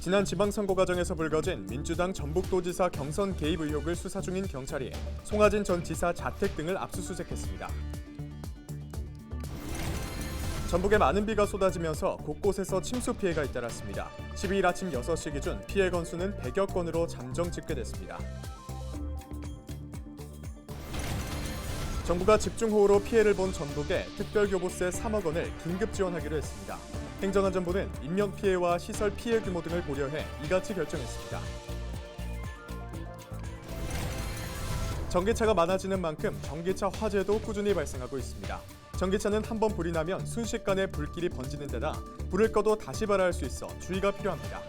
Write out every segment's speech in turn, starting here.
지난 지방선거 과정에서 불거진 민주당 전북도지사 경선 개입 의혹을 수사 중인 경찰이 송하진 전 지사 자택 등을 압수수색했습니다. 전북에 많은 비가 쏟아지면서 곳곳에서 침수 피해가 잇따랐습니다. 12일 아침 6시 기준 피해 건수는 100여 건으로 잠정 집계됐습니다. 정부가 집중호우로 피해를 본 전북에 특별교부세 3억 원을 긴급 지원하기로 했습니다. 행정안전부는 인명 피해와 시설 피해 규모 등을 고려해 이같이 결정했습니다. 전기차가 많아지는 만큼 전기차 화재도 꾸준히 발생하고 있습니다. 전기차는 한 번 불이 나면 순식간에 불길이 번지는 데다 불을 꺼도 다시 발화할 수 있어 주의가 필요합니다.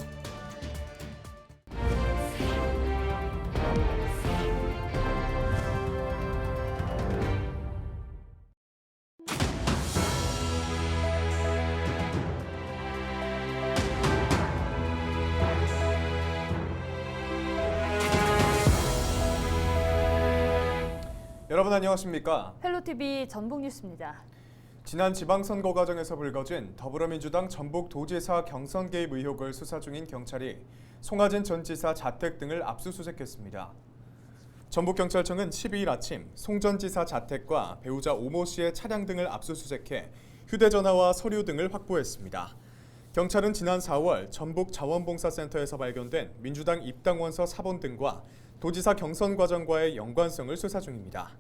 여러분 안녕하십니까? 헬로티비 전북 뉴스입니다. 지난 지방선거 과정에서 불거진 더불어민주당 전북 도지사 경선 개입 의혹을 수사 중인 경찰이 송하진 전 지사 자택 등을 압수수색했습니다. 전북경찰청은 12일 아침 송 전 지사 자택과 배우자 오모 씨의 차량 등을 압수수색해 휴대전화와 서류 등을 확보했습니다. 경찰은 지난 4월 전북 자원봉사센터에서 발견된 민주당 입당원서 사본 등과 도지사 경선 과정과의 연관성을 수사 중입니다.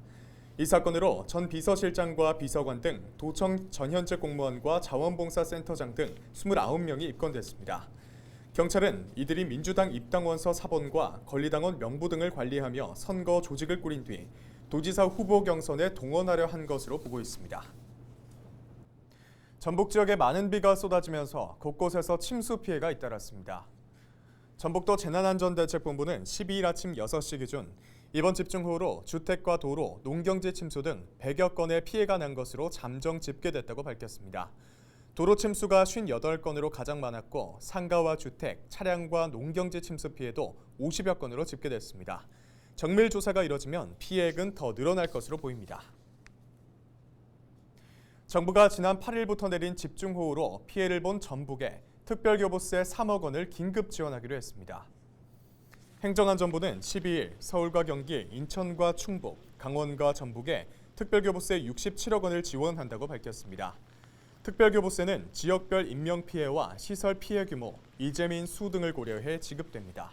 이 사건으로 전 비서실장과 비서관 등 도청 전현직 공무원과 자원봉사센터장 등 29명이 입건됐습니다. 경찰은 이들이 민주당 입당원서 사본과 권리당원 명부 등을 관리하며 선거 조직을 꾸린 뒤 도지사 후보 경선에 동원하려 한 것으로 보고 있습니다. 전북 지역에 많은 비가 쏟아지면서 곳곳에서 침수 피해가 잇따랐습니다. 전북도 재난안전대책본부는 12일 아침 6시 기준 이번 집중호우로 주택과 도로, 농경지 침수 등 100여 건의 피해가 난 것으로 잠정 집계됐다고 밝혔습니다. 도로 침수가 58건으로 가장 많았고 상가와 주택, 차량과 농경지 침수 피해도 50여 건으로 집계됐습니다. 정밀 조사가 이뤄지면 피해액은 더 늘어날 것으로 보입니다. 정부가 지난 8일부터 내린 집중호우로 피해를 본 전북에 특별교부세 3억 원을 긴급 지원하기로 했습니다. 행정안전부는 12일 서울과 경기, 인천과 충북, 강원과 전북에 특별교부세 67억 원을 지원한다고 밝혔습니다. 특별교부세는 지역별 인명피해와 시설 피해 규모, 이재민 수 등을 고려해 지급됩니다.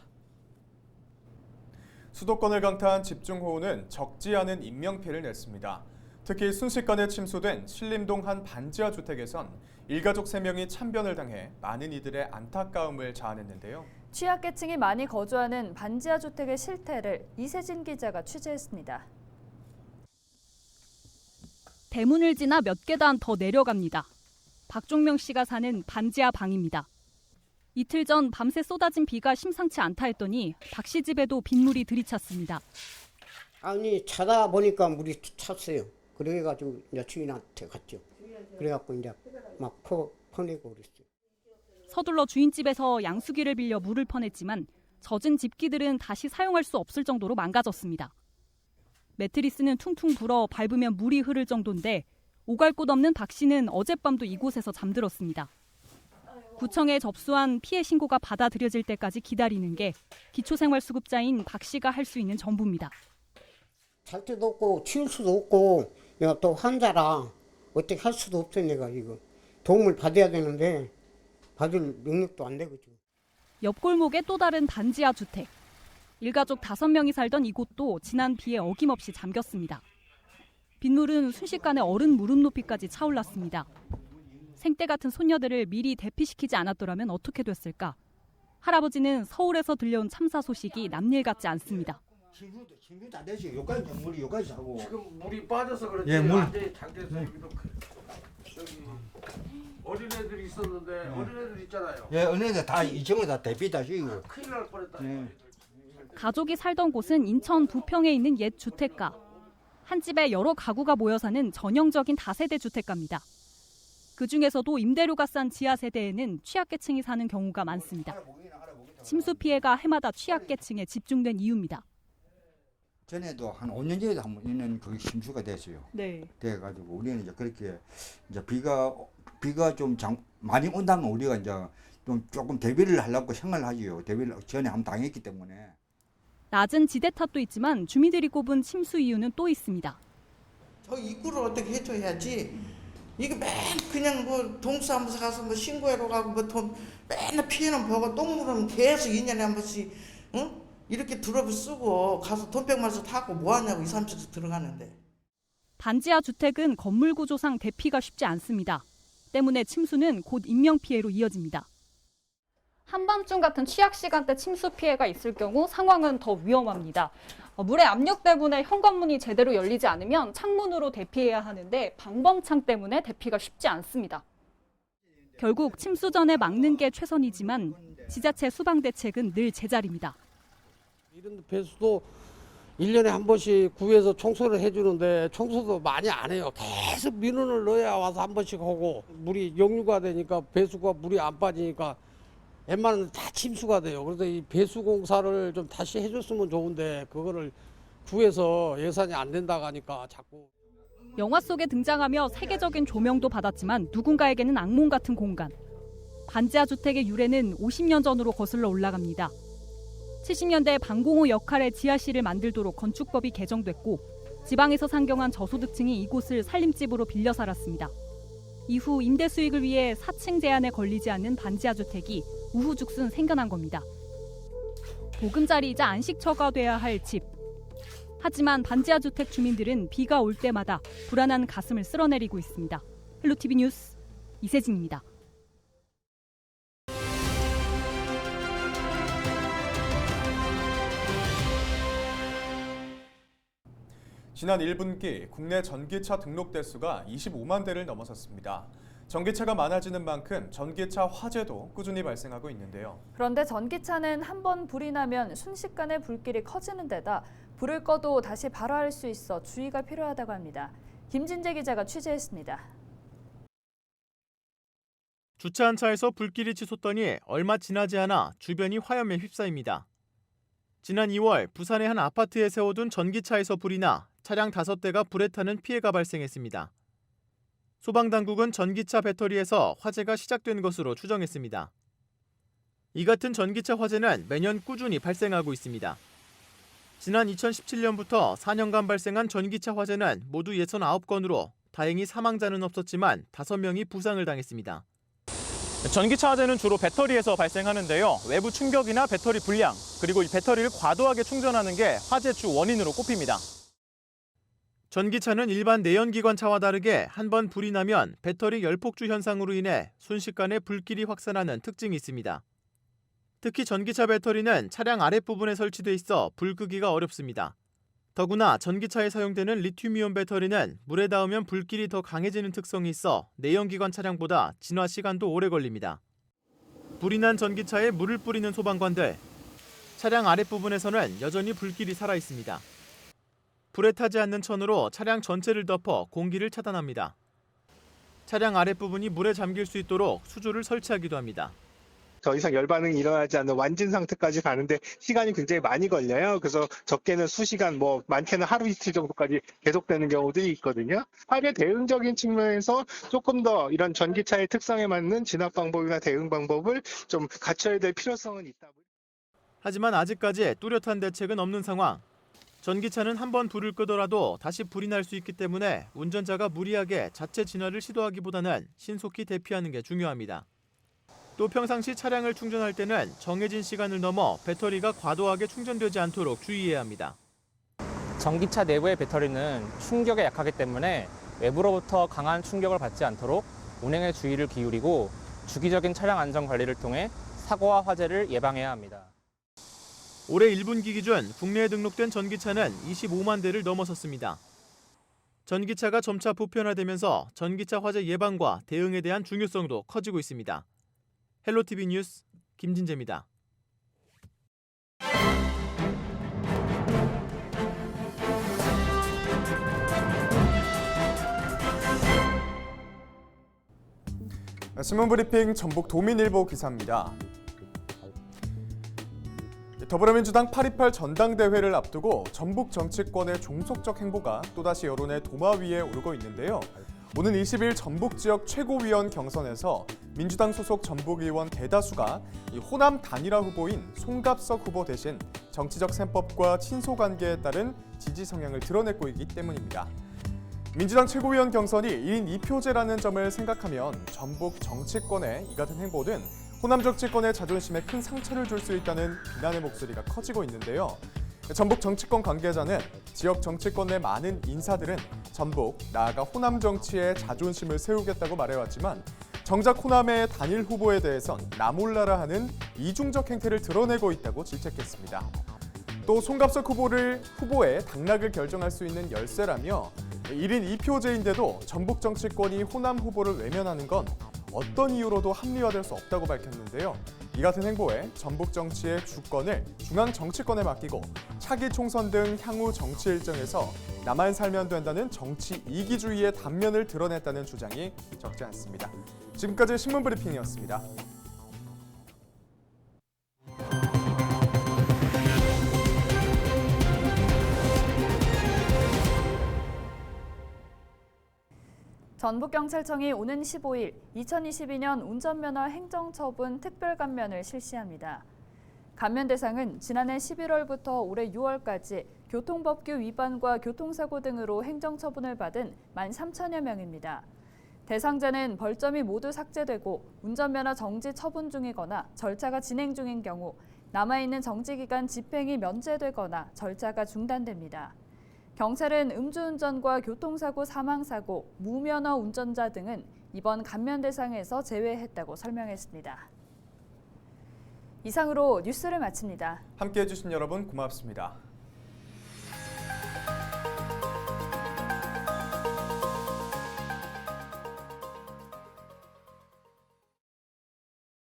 수도권을 강타한 집중호우는 적지 않은 인명피해를 냈습니다. 특히 순식간에 침수된 신림동 한 반지하 주택에선 일가족 3명이 참변을 당해 많은 이들의 안타까움을 자아냈는데요. 취약계층이 많이 거주하는 반지하 주택의 실태를 이세진 기자가 취재했습니다. 대문을 지나 몇 계단 더 내려갑니다. 박종명 씨가 사는 반지하 방입니다. 이틀 전 밤새 쏟아진 비가 심상치 않다 했더니 박 씨 집에도 빗물이 들이찼습니다. 아니 자다 보니까 물이 찼어요. 그래가지고 주인한테 갔죠. 그래갖고 이제 막 퍼, 퍼내고 그랬어요. 서둘러 주인집에서 양수기를 빌려 물을 퍼냈지만 젖은 집기들은 다시 사용할 수 없을 정도로 망가졌습니다. 매트리스는 퉁퉁 불어 밟으면 물이 흐를 정도인데 오갈 곳 없는 박 씨는 어젯밤도 이곳에서 잠들었습니다. 구청에 접수한 피해 신고가 받아들여질 때까지 기다리는 게 기초생활수급자인 박 씨가 할 수 있는 전부입니다. 잘 데도 없고 치울 수도 없고 내가 또 환자라 어떻게 할 수도 없어 내가 이거 도움을 받아야 되는데 받을 능력도 안 되고 지금. 옆 골목의 또 다른 반지하 주택. 일가족 다섯 명이 살던 이곳도 지난 비에 어김없이 잠겼습니다. 빗물은 순식간에 어른 무릎 높이까지 차올랐습니다. 생때 같은 손녀들을 미리 대피시키지 않았더라면 어떻게 됐을까? 할아버지는 서울에서 들려온 참사 소식이 남일 같지 않습니다. 진주도 진주도 안 되지. 여기까지 물이 여기까지 자고. 지금 물이 빠져서 그렇지 예, 물. 완전히 잠겨서 여기도 그- 저기 어린애들이 있었는데 어린애들 있잖아요 예, 은행에 다 이층에 다 대피 다 지고. 큰일 날 뻔했다 네. 가족이 살던 곳은 인천 부평에 있는 옛 주택가. 한 집에 여러 가구가 모여 사는 전형적인 다세대 주택가입니다. 그 중에서도 임대료가 싼 지하 세대에는 취약계층이 사는 경우가 많습니다. 침수 피해가 해마다 취약계층에 집중된 이유입니다. 전에도 한 5년 전에도 한 번 있는 그 심수가 됐어요. 네. 돼가지고 우리는 이제 그렇게 이제 비가 비가 좀 장, 많이 온다면 우리가 이제 좀 조금 대비를 하려고 생각을 하지요. 대비를 전에 한번 당했기 때문에. 낮은 지대 탓도 있지만 주민들이 꼽은 침수 이유는 또 있습니다. 저 입구를 어떻게 해줘야지. 이게 맨 그냥 뭐 동사무소 가서 뭐 신고하러 가고 뭐 돈 맨날 피해는 보고 똥물은 계속 2년에 한 번씩 응? 이렇게 드롭을 쓰고 가서 돈백만서 타고 뭐 하냐고 2, 3층 들어가는데. 반지하 주택은 건물 구조상 대피가 쉽지 않습니다. 때문에 침수는 곧 인명 피해로 이어집니다. 한밤중 같은 취약 시간대 침수 피해가 있을 경우 상황은 더 위험합니다. 어, 물의 압력 때문에 현관문이 제대로 열리지 않으면 창문으로 대피해야 하는데 방범창 때문에 대피가 쉽지 않습니다. 결국 침수 전에 막는 게 최선이지만 지자체 수방 대책은 늘 제자리입니다. 이런 배수도 1년에 한 번씩 구에서 청소를 해주는데 청소도 많이 안 해요. 계속 민원을 넣어야 와서 한 번씩 하고 물이 역류가 되니까 배수가 물이 안 빠지니까 웬만하면 다 침수가 돼요. 그래서 이 배수 공사를 좀 다시 해줬으면 좋은데 그거를 구에서 예산이 안 된다고 하니까 자꾸 영화 속에 등장하며 세계적인 조명도 받았지만 누군가에게는 악몽 같은 공간. 반지하 주택의 유래는 50년 전으로 거슬러 올라갑니다. 70년대 방공호 역할의 지하실을 만들도록 건축법이 개정됐고 지방에서 상경한 저소득층이 이곳을 살림집으로 빌려 살았습니다. 이후 임대 수익을 위해 4층 제한에 걸리지 않는 반지하 주택이 우후죽순 생겨난 겁니다. 보금자리이자 안식처가 돼야 할 집. 하지만 반지하 주택 주민들은 비가 올 때마다 불안한 가슴을 쓸어내리고 있습니다. 헬로티비 뉴스 이세진입니다. 지난 1분기 국내 전기차 등록 대수가 25만 대를 넘어섰습니다. 전기차가 많아지는 만큼 전기차 화재도 꾸준히 발생하고 있는데요. 그런데 전기차는 한 번 불이 나면 순식간에 불길이 커지는 데다 불을 꺼도 다시 발화할 수 있어 주의가 필요하다고 합니다. 김진재 기자가 취재했습니다. 주차한 차에서 불길이 치솟더니 얼마 지나지 않아 주변이 화염에 휩싸입니다. 지난 2월 부산의 한 아파트에 세워둔 전기차에서 불이 나 차량 5대가 불에 타는 피해가 발생했습니다. 소방당국은 전기차 배터리에서 화재가 시작된 것으로 추정했습니다. 이 같은 전기차 화재는 매년 꾸준히 발생하고 있습니다. 지난 2017년부터 4년간 발생한 전기차 화재는 모두 69건으로 다행히 사망자는 없었지만 5명이 부상을 당했습니다. 전기차 화재는 주로 배터리에서 발생하는데요. 외부 충격이나 배터리 불량, 그리고 이 배터리를 과도하게 충전하는 게 화재 주 원인으로 꼽힙니다. 전기차는 일반 내연기관 차와 다르게 한 번 불이 나면 배터리 열폭주 현상으로 인해 순식간에 불길이 확산하는 특징이 있습니다. 특히 전기차 배터리는 차량 아랫부분에 설치돼 있어 불 끄기가 어렵습니다. 더구나 전기차에 사용되는 리튬이온 배터리는 물에 닿으면 불길이 더 강해지는 특성이 있어 내연기관 차량보다 진화 시간도 오래 걸립니다. 불이 난 전기차에 물을 뿌리는 소방관들. 차량 아랫부분에서는 여전히 불길이 살아 있습니다. 불에 타지 않는 천으로 차량 전체를 덮어 공기를 차단합니다. 차량 아랫부분이 물에 잠길 수 있도록 수조를 설치하기도 합니다. 더 이상 열반응이 일어나지 않는 완진 상태까지 가는데 시간이 굉장히 많이 걸려요. 그래서 적게는 수시간, 뭐 많게는 하루 이틀 정도까지 계속되는 경우들이 있거든요. 화재 대응적인 측면에서 조금 더 이런 전기차의 특성에 맞는 진압 방법이나 대응 방법을 좀 갖춰야 될 필요성은 있다. 하지만 아직까지 뚜렷한 대책은 없는 상황. 전기차는 한 번 불을 끄더라도 다시 불이 날 수 있기 때문에 운전자가 무리하게 자체 진화를 시도하기보다는 신속히 대피하는 게 중요합니다. 또 평상시 차량을 충전할 때는 정해진 시간을 넘어 배터리가 과도하게 충전되지 않도록 주의해야 합니다. 전기차 내부의 배터리는 충격에 약하기 때문에 외부로부터 강한 충격을 받지 않도록 운행에 주의를 기울이고 주기적인 차량 안전 관리를 통해 사고와 화재를 예방해야 합니다. 올해 1분기 기준 국내에 등록된 전기차는 25만 대를 넘어섰습니다. 전기차가 점차 보편화되면서 전기차 화재 예방과 대응에 대한 중요성도 커지고 있습니다. 헬로티비 뉴스 김진재입니다. 신문 브리핑 전북 도민일보 기사입니다. 더불어민주당 8.28 전당대회를 앞두고 전북 정치권의 종속적 행보가 또다시 여론의 도마 위에 오르고 있는데요. 오는 20일 전북 지역 최고위원 경선에서 민주당 소속 전북 의원 대다수가 이 호남 단일화 후보인 송갑석 후보 대신 정치적 셈법과 친소 관계에 따른 지지 성향을 드러내고 있기 때문입니다. 민주당 최고위원 경선이 1인 2표제라는 점을 생각하면 전북 정치권의 이 같은 행보는 호남 정치권의 자존심에 큰 상처를 줄 수 있다는 비난의 목소리가 커지고 있는데요. 전북 정치권 관계자는 지역 정치권 내 많은 인사들은 전북, 나아가 호남 정치에 자존심을 세우겠다고 말해왔지만 정작 호남의 단일 후보에 대해선 나몰라라 하는 이중적 행태를 드러내고 있다고 질책했습니다. 또 송갑석 후보를 후보의 당락을 결정할 수 있는 열쇠라며 1인 2표제인데도 전북 정치권이 호남 후보를 외면하는 건 어떤 이유로도 합리화될 수 없다고 밝혔는데요. 이 같은 행보에 전북 정치의 주권을 중앙 정치권에 맡기고 차기 총선 등 향후 정치 일정에서 나만 살면 된다는 정치 이기주의의 단면을 드러냈다는 주장이 적지 않습니다. 지금까지 신문 브리핑이었습니다. 전북경찰청이 오는 15일 2022년 운전면허 행정처분 특별감면을 실시합니다. 감면 대상은 지난해 11월부터 올해 6월까지 교통법규 위반과 교통사고 등으로 행정처분을 받은 13,000여 명입니다. 대상자는 벌점이 모두 삭제되고 운전면허 정지 처분 중이거나 절차가 진행 중인 경우 남아있는 정지기간 집행이 면제되거나 절차가 중단됩니다. 경찰은 음주운전과 교통사고 사망사고, 무면허 운전자 등은 이번 감면 대상에서 제외했다고 설명했습니다. 이상으로 뉴스를 마칩니다. 함께해 주신 여러분 고맙습니다.